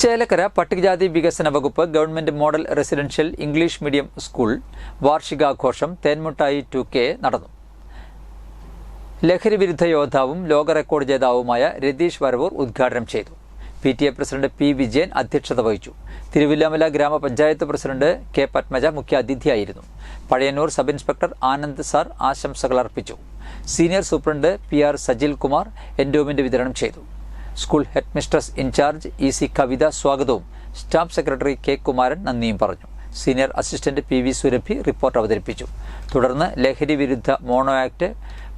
ചേലക്കര പട്ടികജാതി വികസന വകുപ്പ് government model residential English medium school വാർഷികാഘോഷം തേൻമുട്ടായി ടു കെ നടന്നു. ലഹരി വിരുദ്ധ യോദ്ധാവും ലോക റെക്കോർഡ് ജേതാവുമായ രതീഷ് വരവൂർ ഉദ്ഘാടനം ചെയ്തു. P T A president P Vijayan അധ്യക്ഷത വഹിച്ചു. തിരുവില്ലാമല ഗ്രാമപഞ്ചായത്ത് president K Padmaja മുഖ്യാതിഥിയായിരുന്നു. Pazhayannur sub inspector Anand sir ആശംസകൾ അർപ്പിച്ചു. Senior superintendent P R Sajil Kumar endowment വിതരണം ചെയ്തു. School headmistress incharge E C Kavitha സ്വാഗതവും. സ്റ്റാഫ് സെക്രട്ടറി കെ കുമാരൻ നന്ദിയും പറഞ്ഞു. Senior assistant P V Surabhi report അവതരിപ്പിച്ചു. തുടർന്ന് ലഹരി വിരുദ്ധ മോണോ ആക്ട്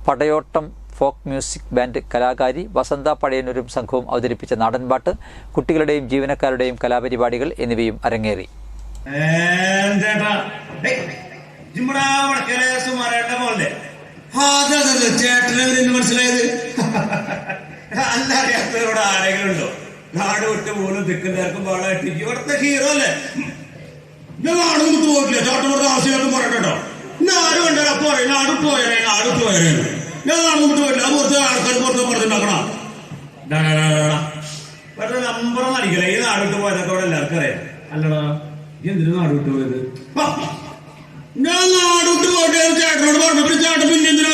പടയോട്ടം ഫോക്ക് മ്യൂസിക് ബാൻഡ് കലാകാരി വസന്ത പടയനൂരും സംഘവും അവതരിപ്പിച്ച നാടൻപാട്ട് കുട്ടികളുടെയും ജീവനക്കാരുടെയും കലാപരിപാടികൾ എന്നിവയും അരങ്ങേറി. ചേട്ടനെ മനസ്സിലായത്? അല്ല അറിയാത്തവരോട് ആരെങ്കിലും ഉണ്ടോ നാട് വിട്ട് പോലും തിക്കുന്നേർക്കും പാടായിട്ട് ഇവിടുത്തെ ഹീറോ അല്ലേ? ഞാൻ നാട് വിട്ട് പോയിട്ടില്ല. ചേട്ടൻ പറഞ്ഞ ആവശ്യമായിട്ട് പറയട്ടോ ഞാൻ ആരും കണ്ടാൽ അപ്പൊ പറയും നാട് പോയേ നാട് പോയേ ഞാൻ നാട് വിട്ട് പോയില്ല അത് പുറത്ത് ആൾക്കാർ പുറത്ത് പറഞ്ഞിട്ടുണ്ടാക്കണ പക്ഷെ നമ്പർ നടിക്കില്ല ഈ നാട് വിട്ട് പോയതൊക്കെ അവിടെ എല്ലാവർക്കും അറിയാം. അല്ലടാ എന്തിനു നാട് വിട്ടു പോയത്? ഞാൻ നാട് വിട്ടു പോയിട്ട് ചേട്ടനോട് പറഞ്ഞു. ചേട്ടൻ പിന്നെ എന്തിനാ